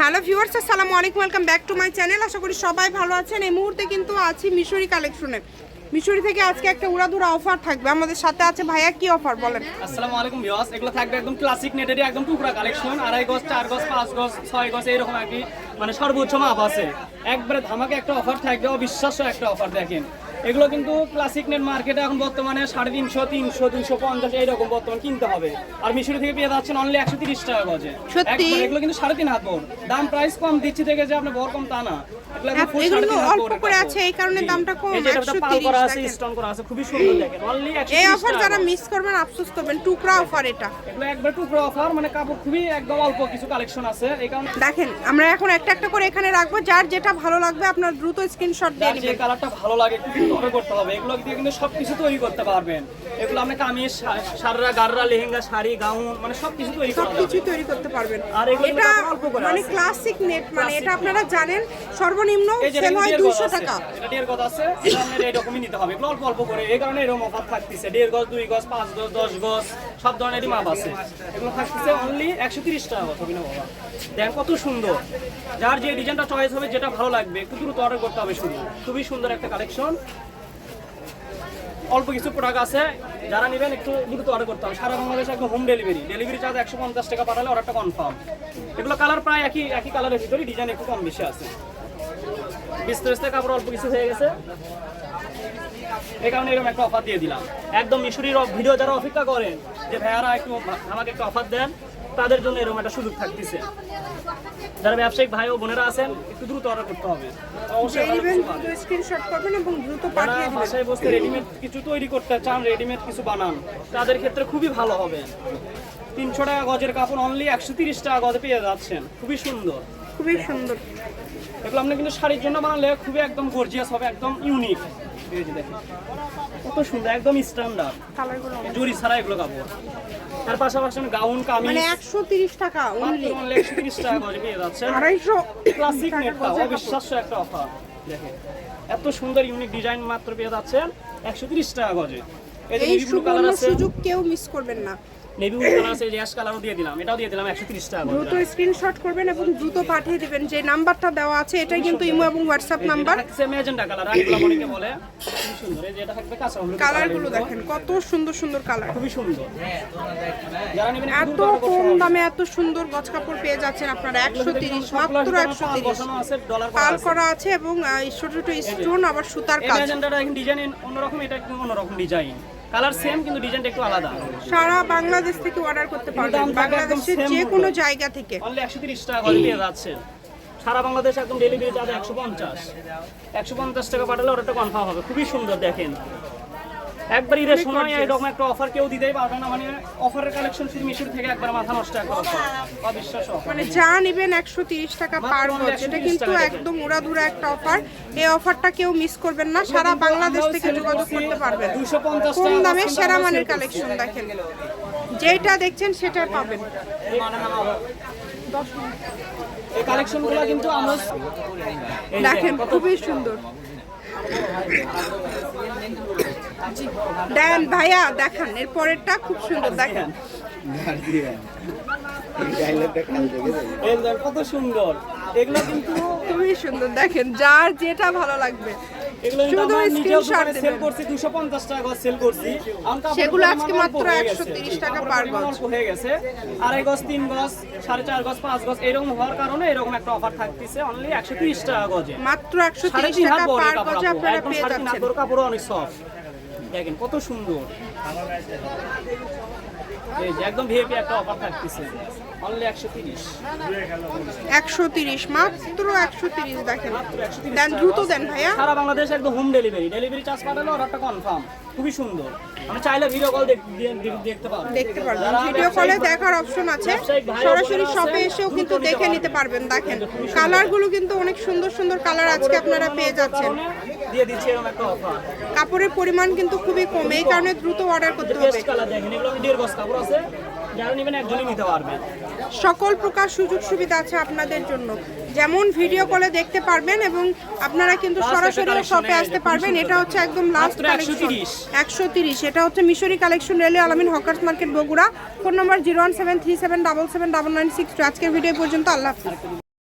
Hello viewers, আসসালামু আলাইকুম, welcome back to my channel. আশা করি সবাই ভালো আছেন। এই মুহূর্তে কিন্তু আছি মিশরি কালেকশনে। মিশরি থেকে আজকে একটা উড়াধুরা অফার থাকবে। আমাদের সাথে আছে ভাইয়া, কি অফার বলেন? আসসালামু আলাইকুম ভিউয়ার্স, এগুলো থাকবে একদম ক্লাসিক নেটেরই একদম টুকরা কালেকশন আড়াই গজ, চার গজ, পাঁচ গজ, ছয় গজ এরকম আর কি। মানে সর্বোচ্চ মাপ আছে। একবারে ধামাকে একটা অফার থাকবে, অবিশ্বাস্য একটা অফার দেখেন। এগুলো কিন্তু ক্লাসিক নেট মার্কেটে এখন বর্তমানে সাড়ে তিনশো তিনশো তিনশো পঞ্চাশ এইরকম বর্তমান কিনতে হবে। আর মিশরি থেকে পেয়ে যাচ্ছেন অনলি একশো তিরিশ টাকা গজে। সত্যি? এগুলো কিন্তু সাড়ে তিন হাত বড় দাম প্রাইস কম দিচ্ছি থেকে যে আপনার বড় কম তা না। এগুলো অল্প করে আছে এই কারণে দামটা কম। এই যে এটাতে একশো পাল করা আছে স্টোন করা আছে খুবই সুন্দর দেখেন। অনলি একশো এই অফার যারা মিস করবেন আফসোস করবেন টুকরা অফার এটা। এগুলো একবার টুকরো অফার মানে কাপড় খুবই একদম অল্প কিছু কালেকশন আছে। এই কারণে দেখেন আমরা এখন একটা একটা করে এখানে রাখব। যার যেটা ভালো লাগবে আপনার দ্রুত স্ক্রিনশট দিয়ে যে কালারটা ভালো লাগে একটু অর্ডার করতে হবে। এগুলো দিয়ে কিন্তু সবকিছু তৈরি করতে পারবেন। এগুলো আপনি কামিজ সাররা গাররা লেহেঙ্গা শাড়ি গাউন মানে সবকিছু তৈরি করা যাবে সবকিছু তৈরি করতে পারবেন। আর এটা অল্প করে মানে ক্লাসিক নেট মানে এটা আপনারা জানেন সর্বনিম্ন সেল হয় দেড় গজ দুইশো আছে, টাকা। এটা দেড় গজ আছে আপনার এইরকমই নিতে হবে। এগুলো অল্প অল্প করে এই কারণে এরকম অফার থাকতেছে। দেড় গজ দুই গজ পাঁচ গজ দশ গজ সব ধরনেরই মাপ আছে। এগুলো থাকতেছে অনলি একশো তিরিশ টাকা কথা কিনা বাবা। দেখ কত সুন্দর। যার যে ডিজাইনটা চয়েস হবে যেটা ভালো লাগবে একটু দ্রুত অর্ডার করতে হবে শুধু। খুবই সুন্দর একটা কালেকশন অল্প কিছু প্রোডাক্ট আছে, যারা নেবেন একটু দ্রুত অর্ডার করতে হবে। সারা বাংলাদেশে একদম হোম ডেলিভারি ডেলিভারি চার্জ একশো পঞ্চাশ টাকা পাঠালে অর্ডারটা কনফার্ম এগুলো কালার প্রায় একই একই কালারের ভিতরে ডিজাইন একটু কম বেশি আছে। বিস্তারিত কাপড় অল্প কিছু হয়ে গেছে। এই কারণে এরকম একটা অফার দিয়ে দিলাম। একদম মিশরির ভিডিও যারা অপেক্ষা করেন যে, ভাইয়ারা একটু আমাকে একটা অফার দেন। তাদের জন্য এরকম একটা সুযোগ থাকতেছে। যারা ব্যবসায়িক ভাই ও বোনেরা আছেন একটু দ্রুত অর্ডার করতে হবে। বাসায় বসে রেডিমেড কিছু তৈরি করতে চান রেডিমেড কিছু বানান তাদের ক্ষেত্রে খুবই ভালো হবে। তিনশো টাকা গজের কাপড় অনলি একশো তিরিশ টাকা গজে পেয়ে যাচ্ছেন। খুবই সুন্দর। খুবই সুন্দর। এগুলো আপনি কিন্তু শাড়ির জন্য বানালে খুবই একদম গর্জিয়াস হবে একদম ইউনিক দেখেন কত সুন্দর একদম স্ট্যান্ডার্ড জুরি ছাড়া এগুলো কাপড়। তার পাশাপাশি গাউন কামিজ মানে একশো তিরিশ টাকা অনলি মাত্র only 130 টাকা গজে পেয়ে যাচ্ছে 250 ক্লাসিক নেটটা অবিশ্বাস্য একটা অফার দেখেন এত সুন্দর ইউনিক ডিজাইন মাত্র পেয়ে একশো তিরিশ টাকা গজে। এই সুযোগ কেউ মিস করবেন না। নেভি ব্লু কালার আছে র্যাশ কালারও দিয়ে দিলাম। এটাও দিয়ে দিলাম একশো তিরিশ টাকা দ্রুত স্ক্রিনশট করবেন এবং দ্রুত পাঠিয়ে দিবেন। যে নাম্বারটা দেওয়া আছে এটাই কিন্তু ইমো এবং হোয়াটসঅ্যাপ নাম্বার। কালার অনেকে বলে খুবই সুন্দর। এই যে এটা থাকবে কাঁচা হলুদ কালারগুলো দেখেন কত সুন্দর সুন্দর কালার খুবই সুন্দর। এত কম দামে এত সুন্দর গজ কাপড় পেয়ে যাচ্ছেন আপনারা। একশো তিরিশ মাত্র একশো পাল করা আছে। এবং ছোট ছোট স্টোন আবার সুতার কাজ। ডিজাইন অন্যরকম এটা অন্যরকম ডিজাইন কালার সেম কিন্তু ডিজাইনটা একটু আলাদা। সারা বাংলাদেশ থেকে অর্ডার করতে পারবেন। বাংলাদেশের যে কোনো জায়গা থেকে। অনলি একশো তিরিশ টাকা করে দিয়ে যাচ্ছে। সারা বাংলাদেশ একদম ডেলিভারি চার্জ একশো পঞ্চাশ। একশো পঞ্চাশ টাকা পাঠালে অর্ডারটা কনফার্ম হবে। খুবই সুন্দর দেখেন। একবার ঈদের সময় এরকম একটা অফার কেউ দিতেই পারবে না মানে অফারের কালেকশন শুধু মিশুর থেকে একবার মাথা নষ্ট একটা অফার অবিশ্বাস মানে যা নেবেন একশো তিরিশ টাকা পার গজ এটা কিন্তু একদম উড়াধুরা একটা অফার এই অফারটা কেউ মিস করবেন না সারা বাংলাদেশ থেকে যোগাযোগ করতে পারবেন। কম দামে সেরা মানের কালেকশন দেখেন। যেটা দেখছেন সেটা পাবেন। এই কালেকশনগুলো কিন্তু আমরা দেখেন খুবই সুন্দর। দেন ভাইয়া দেখান। এর পরেরটা খুব সুন্দর দেখেন। কত সুন্দর। এগুলো কিন্তু খুবই সুন্দর দেখেন যার যেটা ভালো লাগবে। এগুলো কিন্তু শুধু আমরা নিজেও স্ক্রিনশট দোকানে সেল দেবেন। করছি 250 টাকা করে সেল করছি। এখন কাপড়ের সেগুলো আজকে মাত্র গেছে। 130 টাকা পার গজ। হয়ে গেছে। আড়াই গজ তিন গজ সাড়ে চার গজ পাঁচ গজ এরকম হওয়ার কারণে এরকম একটা অফার থাকতেছে অনলি একশো তিরিশ টাকা গজে। মাত্র একশো তিরিশ টাকা পার গজে আপনারা পেয়ে সাড়ে তিন হাত যাচ্ছেন। বড় অনেক সফট দেখেন কত সুন্দর। একদম ভিএপি একটা অফার থাকতেছে। একশো তিরিশ। মাত্র একশো তিরিশ দেখেন। দেন দ্রুত দেন ভাইয়া। সারা বাংলাদেশ একদম হোম ডেলিভারি ডেলিভারি চার্জ পাঠালে অর্ডারটা কনফার্ম খুবই সুন্দর। আমি চাইলে ভিডিও কল দেখতে পারব দেখতে পারবেন। ভিডিও কলে দেখার অপশন আছে। সরাসরি শপে এসেও কিন্তু দেখে নিতে পারবেন। দেখেন কালারগুলো কিন্তু অনেক সুন্দর সুন্দর কালার আজকে আপনারা পেয়ে যাচ্ছেন। দিয়ে দিচ্ছি এরকম একটা অফার কাপড়ের পরিমাণ কিন্তু খুবই কম এই কারণে দ্রুত অর্ডার করতে হবে। কালার দেখেন। এগুলো দেড় গজ কাপড় আছে। যারা নেবেন একজনই নিতে পারবেন সকল প্রকার সুযোগ সুবিধা আছে আপনাদের জন্য। যেমন ভিডিও কলে দেখতে পারবেন এবং আপনারা কিন্তু সরাসরি শপে আসতে পারবেন। এটা হচ্ছে একদম লাস্ট কালেকশন একশো তিরিশ। এটা হচ্ছে Mishri collection railway Alamin hawkers market Bogura. Phone number zero one seven three seven double seven double nine six আজকের ভিডিও পর্যন্ত। আল্লাহ হাফিজ।